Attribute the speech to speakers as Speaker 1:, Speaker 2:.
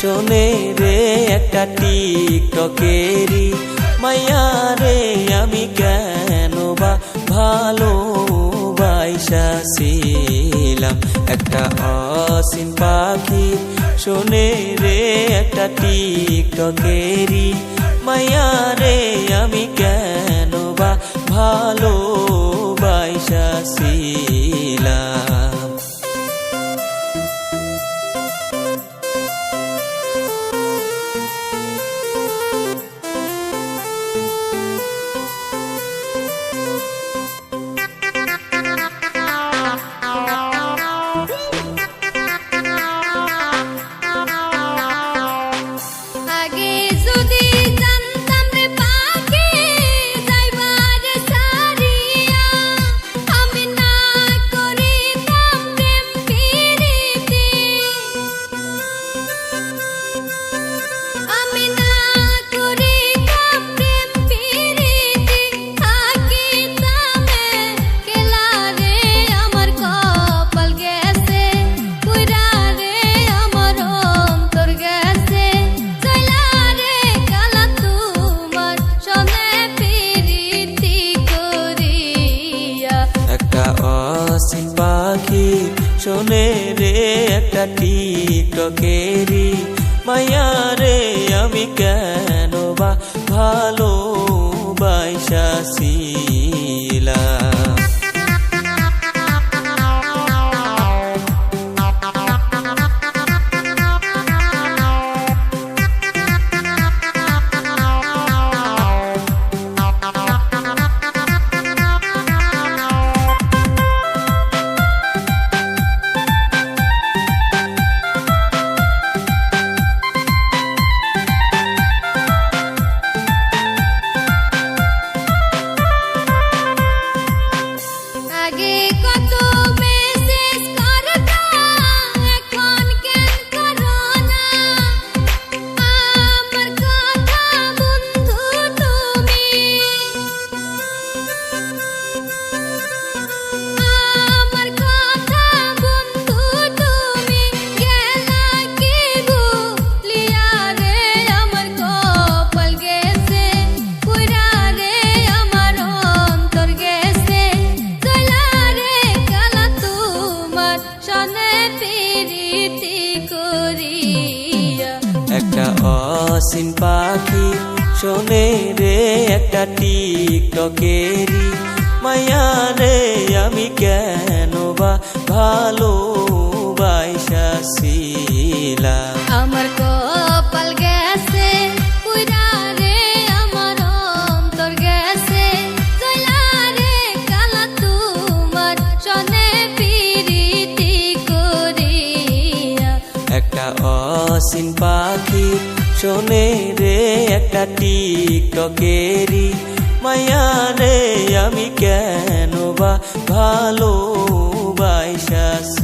Speaker 1: পাখি শোনে রে, একটা টিকটকেরি মাইয়া রে, আমি কেন বা ভালো ছিলাম? একটা অসীম পাখি শোনে রে, একটা টিকটকেরি মাইয়া রে অসীম পাখি শোনে রে একটা টিকটকেরি মায়া রে আমি কেন বা ভালো বাইসাছিলাম
Speaker 2: প্রীতি করিয়া
Speaker 1: একটা অসীম পাখি শোনে রে, একটা টিকটকেরি মায়া রে, আমি কেন বা ভালো বাইসাছিলাম অসীম পাখি শোনে রে একটা টিকটকেরি মায়া রে আমি কেন বা ভালো
Speaker 2: আমার